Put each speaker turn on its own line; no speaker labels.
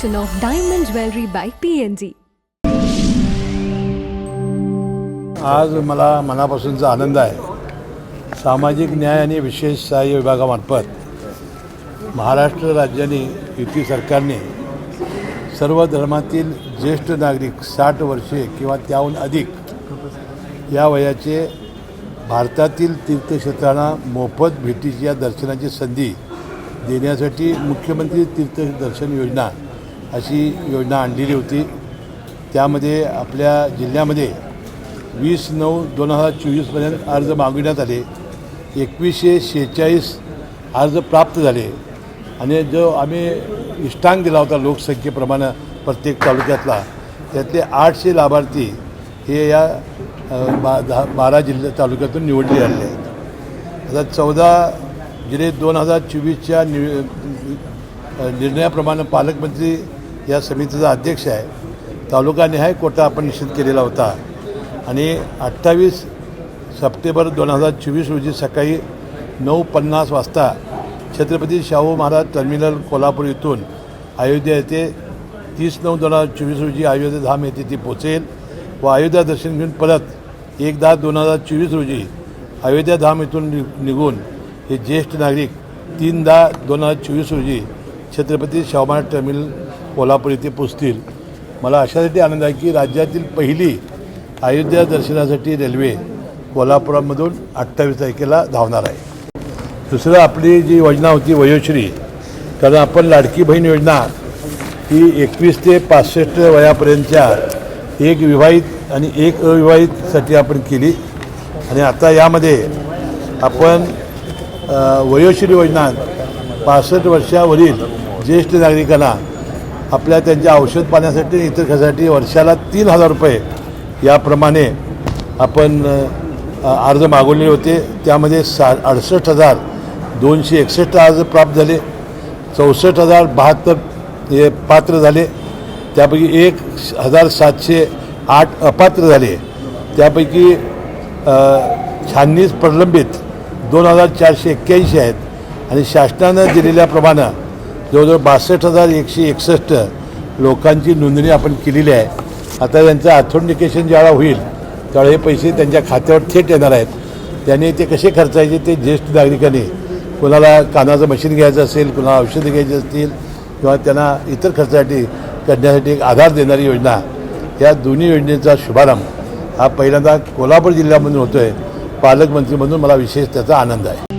collection of diamond jewelry by PNG.
आज मला मनापासूनचा आनंद आहे सामाजिक न्याय आणि विशेष सहाय्य विभागामार्फत महाराष्ट्र राज्याने युती सरकारने सर्व धर्मातील ज्येष्ठ नागरिक साठ वर्षे किंवा त्याहून अधिक या वयाचे भारतातील तीर्थक्षेत्रांना मोफत भेटीची या दर्शनाची संधी देण्यासाठी मुख्यमंत्री तीर्थदर्शन योजना अशी योजना आणलेली होती. त्यामध्ये आपल्या जिल्ह्यामध्ये वीस नऊ दोन हजार चोवीसपर्यंत अर्ज मागविण्यात आले. एकवीसशे शेहेचाळीस अर्ज प्राप्त झाले. आणि जो आम्ही इष्टांक दिला होता लोकसंख्येप्रमाणे प्रत्येक तालुक्यातला त्यातले आठशे लाभार्थी हे या बा दहा बारा जिल्हा तालुक्यातून निवडले आलेले आहेत आता चौदा जिले दोन हजार चोवीसच्या नि निर्णयाप्रमाणे पालकमंत्री या समितीचा अध्यक्ष आहे. तालुकानिहाय कोटा आपण निश्चित केलेला होता. आणि अठ्ठावीस सप्टेंबर दोन हजार चोवीस रोजी सकाळी नऊ पन्नास वाजता छत्रपती शाहू महाराज टर्मिनल कोल्हापूर इथून अयोध्या येथे तीस नऊ दोन हजार चोवीस रोजी अयोध्या धाम येथे ती पोचेल व अयोध्या दर्शन घेऊन परत एक दहा दोन हजार चोवीस रोजी अयोध्या धाम इथून नि निघून हे ज्येष्ठ नागरिक तीन दहा दोन हजार चोवीस रोजी छत्रपती शाहू महाराज टर्मिनल कोल्हापूर येथे पोचतील. मला अशासाठी आनंद आहे की राज्यातील पहिली अयोध्या दर्शनासाठी रेल्वे कोल्हापुरामधून अठ्ठावीस तारखेला धावणार आहे. दुसरं आपली जी योजना होती वयोश्री कारण आपण लाडकी बहीण योजना ही एकवीस ते पासष्ट वयापर्यंतच्या एक विवाहित आणि एक अविवाहितसाठी आपण केली. आणि आता यामध्ये आपण वयोश्री योजना पासष्ट वर्षावरील ज्येष्ठ नागरिकांना आपल्या त्यांच्या औषध पाण्यासाठी इतर खर्चासाठी वर्षाला तीन हजार रुपये याप्रमाणे आपण अर्ज मागवलेले होते. त्यामध्ये सा अडुसष्ट हजार दोनशे एकसष्ट अर्ज प्राप्त झाले. चौसष्ट हजार बहात्तर हे पात्र झाले. त्यापैकी एक हजार सातशे आठ अपात्र झाले. त्यापैकी अ, छाननीस प्रलंबित दोन हजार चारशे एक्क्याऐंशी आहेत. आणि शासनानं दिलेल्याप्रमाणे जवळजवळ बासष्ट हजार एकशे एकसष्ट लोकांची नोंदणी आपण केलेली आहे. आता त्यांचं ऑथेंटिकेशन ज्यावेळा होईल त्यावेळी हे पैसे त्यांच्या खात्यावर थेट येणार आहेत. त्यांनी ते कसे खर्चायचे ते ज्येष्ठ नागरिकांनी कोणाला कानाचं मशीन घ्यायचं असेल कोणाला औषधं घ्यायची असतील किंवा त्यांना इतर खर्चासाठी करण्यासाठी एक आधार देणारी योजना या दोन्ही योजनेचा शुभारंभ हा पहिल्यांदा कोल्हापूर जिल्ह्यामधून होतो आहे पालकमंत्री म्हणून मला विशेष त्याचा आनंद आहे.